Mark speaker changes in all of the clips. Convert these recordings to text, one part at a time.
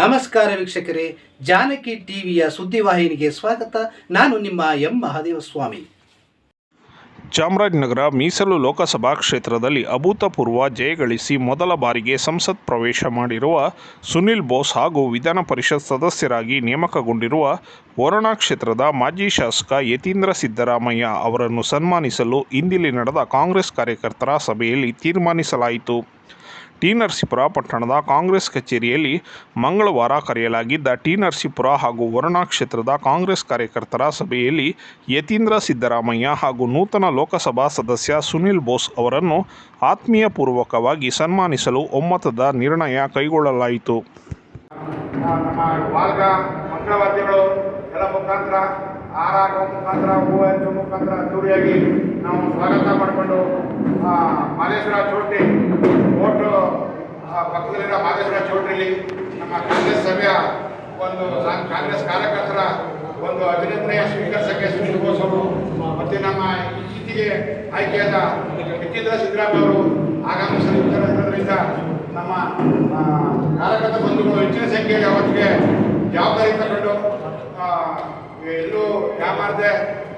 Speaker 1: ನಮಸ್ಕಾರ ವೀಕ್ಷಕರೇ, ಜಾನಕಿ ಟಿವಿಯ ಸುದ್ದಿವಾಹಿನಿಗೆ ಸ್ವಾಗತ. ನಾನು ನಿಮ್ಮ ಎಂ. ಮಹಾದೇವ ಸ್ವಾಮಿ
Speaker 2: ಚಾಮರಾಜನಗರ ಮೀಸಲು ಲೋಕಸಭಾ ಕ್ಷೇತ್ರದಲ್ಲಿ ಅಭೂತಪೂರ್ವ ಜಯಗಳಿಸಿ ಮೊದಲ ಬಾರಿಗೆ ಸಂಸತ್ ಪ್ರವೇಶ ಮಾಡಿರುವ ಸುನಿಲ್ ಬೋಸ್ ಹಾಗೂ ವಿಧಾನ ಪರಿಷತ್ ಸದಸ್ಯರಾಗಿ ನೇಮಕಗೊಂಡಿರುವ ವರುಣಾ ಕ್ಷೇತ್ರದ ಮಾಜಿ ಶಾಸಕ ಯತೀಂದ್ರ ಸಿದ್ದರಾಮಯ್ಯ ಅವರನ್ನು ಸನ್ಮಾನಿಸಲು ಇಂದಿಲ್ಲಿ ನಡೆದ ಕಾಂಗ್ರೆಸ್ ಕಾರ್ಯಕರ್ತರ ಸಭೆಯಲ್ಲಿ ತೀರ್ಮಾನಿಸಲಾಯಿತು. ಟಿ ನರಸೀಪುರ ಪಟ್ಟಣದ ಕಾಂಗ್ರೆಸ್ ಕಚೇರಿಯಲ್ಲಿ ಮಂಗಳವಾರ ಕರೆಯಲಾಗಿದ್ದ ಟಿ ನರಸೀಪುರ ಹಾಗೂ ವರುಣಾ ಕ್ಷೇತ್ರದ ಕಾಂಗ್ರೆಸ್ ಕಾರ್ಯಕರ್ತರ ಸಭೆಯಲ್ಲಿ ಯತೀಂದ್ರ ಸಿದ್ದರಾಮಯ್ಯ ಹಾಗೂ ನೂತನ ಲೋಕಸಭಾ ಸದಸ್ಯ ಸುನಿಲ್ ಬೋಸ್ ಅವರನ್ನು ಆತ್ಮೀಯಪೂರ್ವಕವಾಗಿ ಸನ್ಮಾನಿಸಲು ಒಮ್ಮತದ ನಿರ್ಣಯ ಕೈಗೊಳ್ಳಲಾಯಿತು.
Speaker 3: ಮುಖಾಂತರ ಆರಾಗುವ ಮುಖಾಂತರ ಹೂವು ಹಚ್ಚುವ ಮುಖಾಂತರ ಅದ್ದೂರಿಯಾಗಿ ನಾವು ಸ್ವಾಗತ ಮಾಡಿಕೊಂಡು ಮಾದೇಶ್ವರ ಚೌಟ್ರಿ ಓಟು ಪಕ್ಕದಲ್ಲಿರೋ ಮಾದೇಶ್ವರ ಚೌಟ್ರಿಲಿ ನಮ್ಮ ಕಾಂಗ್ರೆಸ್ ಸಭೆಯ ಒಂದು ಕಾಂಗ್ರೆಸ್ ಕಾರ್ಯಕರ್ತರ ಒಂದು ಅಭಿನಂದನೆಯ ಸ್ವೀಕರಿಸಕ್ಕೆ ಸುನೀಲ್ ಮತ್ತು ನಮ್ಮ ಇತ್ತೀಚೆಗೆ ಆಯ್ಕೆಯಾದ ಯತೀಂದ್ರ ಸಿದ್ದರಾಮಯ್ಯ ಅವರು ಆಗಮಿಸಲಿರುವುದರಿಂದ ನಮ್ಮ ಕಾರ್ಯಕರ್ತ ಬಂಧುಗಳು ಹೆಚ್ಚಿನ ಸಂಖ್ಯೆಯಲ್ಲಿ ಅವತ್ತಿಗೆ ಜವಾಬ್ದಾರಿ ತಗೊಂಡು ಎಲ್ಲೂ ಯಾಮಾರದೆ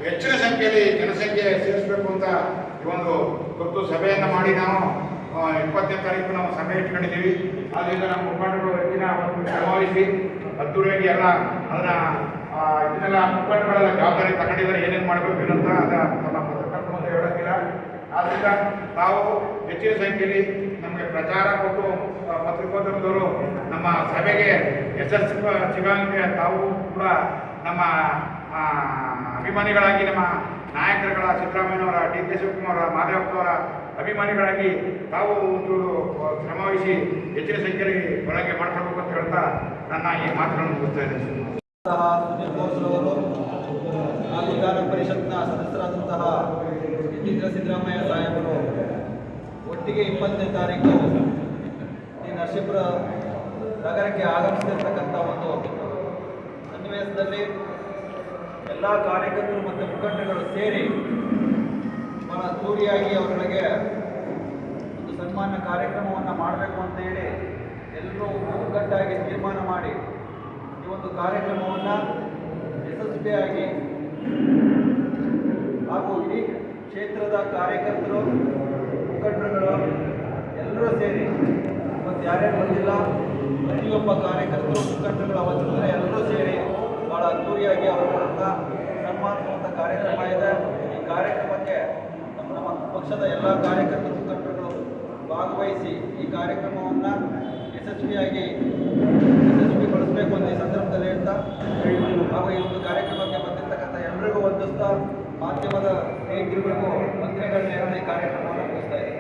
Speaker 3: ಹೆಚ್ಚಿನ ಸಂಖ್ಯೆಯಲ್ಲಿ ಜನಸಂಖ್ಯೆ ಸೇರಿಸಬೇಕು ಅಂತ ಈ ಒಂದು ತುರ್ತು ಸಭೆಯನ್ನು ಮಾಡಿ ನಾವು ಇಪ್ಪತ್ತನೇ ತಾರೀಕು ನಾವು ಸಭೆ ಇಟ್ಕೊಂಡಿದ್ದೀವಿ. ಆದ್ದರಿಂದ ನಮ್ಮ ಮುಖಂಡರು ಹೆಚ್ಚಿನ ಶ್ರಮವಹಿಸಿ ಅದ್ದೂರಿಯಾಗಿ ಎಲ್ಲ ಅದನ್ನ ಇದನ್ನೆಲ್ಲ ಮುಖಂಡಗಳೆಲ್ಲ ಜವಾಬ್ದಾರಿ ತಗೊಂಡಿದ್ದಾರೆ, ಏನೇನು ಮಾಡಬೇಕು ಅಂತ ಅದ ನಮ್ಮ ಪತ್ರಕರ್ತರ ಅಂತ ಹೇಳೋಕ್ಕಿಲ್ಲ. ಆದ್ದರಿಂದ ತಾವು ಹೆಚ್ಚಿನ ಸಂಖ್ಯೆಯಲ್ಲಿ ನಮಗೆ ಪ್ರಚಾರ ಕೊಟ್ಟು ಪತ್ರಿಕೋದ್ಯಮದವರು ನಮ್ಮ ಸಭೆಗೆ ಯಶಸ್ವಿ ಸಿಗಂಗೆ ತಾವು ಕೂಡ ನಮ್ಮ ಅಭಿಮಾನಿಗಳಾಗಿ ನಮ್ಮ ನಾಯಕರುಗಳ ಸಿದ್ದರಾಮಯ್ಯನವರ, ಡಿ ಕೆ ಶಿವಕುಮಾರ ಮಾದೇವಪ್ಪನವರ ಅಭಿಮಾನಿಗಳಾಗಿ ತಾವು ಒಂದು ಶ್ರಮವಹಿಸಿ ಹೆಚ್ಚಿನ ಸಂಖ್ಯೆಯಲ್ಲಿ ಬಳಕೆ ಮಾಡ್ಕೊಳ್ಬೇಕು ಅಂತ ಹೇಳ್ತಾ ನನ್ನ ಈ ಮಾತುಗಳನ್ನು ಮುಗಿಸ್ತಾ ಇದ್ದೇನೆ.
Speaker 4: ಹಾಗೂ ವಿಧಾನ ಪರಿಷತ್ನ ಸದಸ್ಯರಾದಂತಹ ಸಿದ್ದರಾಮಯ್ಯ ಸಾಹೇಬರು ಒಟ್ಟಿಗೆ ಇಪ್ಪತ್ತನೇ ತಾರೀಕು ಈ ನರಸೀಪುರ ನಗರಕ್ಕೆ ಆಗಮಿಸಿರ್ತಕ್ಕಂಥ ಒಂದು ಸನ್ನಿವೇಶದಲ್ಲಿ ಎಲ್ಲ ಕಾರ್ಯಕರ್ತರು ಮತ್ತು ಮುಖಂಡಗಳು ಸೇರಿ ಬಹಳ ದೂರಿಯಾಗಿ ಅವರಿಗೆ ಒಂದು ಸನ್ಮಾನ ಕಾರ್ಯಕ್ರಮವನ್ನು ಮಾಡಬೇಕು ಅಂತ ಹೇಳಿ ಎಲ್ಲರೂ ಒಗ್ಗಟ್ಟಾಗಿ ತೀರ್ಮಾನ ಮಾಡಿ ಈ ಒಂದು ಕಾರ್ಯಕ್ರಮವನ್ನು ಯಶಸ್ವಿಯಾಗಿ ಹಾಗೂ ಇಡೀ ಕ್ಷೇತ್ರದ ಕಾರ್ಯಕರ್ತರು, ಮುಖಂಡರುಗಳು ಎಲ್ಲರೂ ಸೇರಿ ಮತ್ತು ಯಾರೇ ಬಂದಿಲ್ಲ, ಪ್ರತಿಯೊಬ್ಬ ಕಾರ್ಯಕರ್ತರು, ಮುಖಂಡರುಗಳ ಅವತ್ತಿದ್ರೆ ಎಲ್ಲರೂ ಸೇರಿ ಭಾಳ ಅದ್ದೂರಿಯಾಗಿ ಅವರುಗಳನ್ನ ಸನ್ಮಾನಿಸುವಂಥ ಕಾರ್ಯಕ್ರಮ ಇದೆ ಈ ಕಾರ್ಯಕ್ರಮಕ್ಕೆ ನಮ್ಮ ನಮ್ಮ ಪಕ್ಷದ ಎಲ್ಲ ಕಾರ್ಯಕರ್ತರು, ಮುಖಂಡರುಗಳು ಭಾಗವಹಿಸಿ ಈ ಕಾರ್ಯಕ್ರಮವನ್ನು ಯಶಸ್ವಿಯಾಗಿ ಯಶಸ್ವಿಗೊಳಿಸಬೇಕು ಅಂತ ಈ ಸಂದರ್ಭದಲ್ಲಿ ಹೇಳ್ತಾ ಹಾಗೂ ಈ ಒಂದು ಕಾರ್ಯಕ್ರಮಕ್ಕೆ ಬಂದಿರತಕ್ಕಂಥ ಎಲ್ಲರಿಗೂ ವಂದಿಸ್ತಾ ಮಾಧ್ಯಮದ ಸ್ನೇಹಿತರಿಗೂ ಮಂತ್ರಿಗಳನ್ನ ಈ ಕಾರ್ಯಕ್ರಮವನ್ನು ಮುಗಿಸ್ತಾ ಇದ್ದೀನಿ.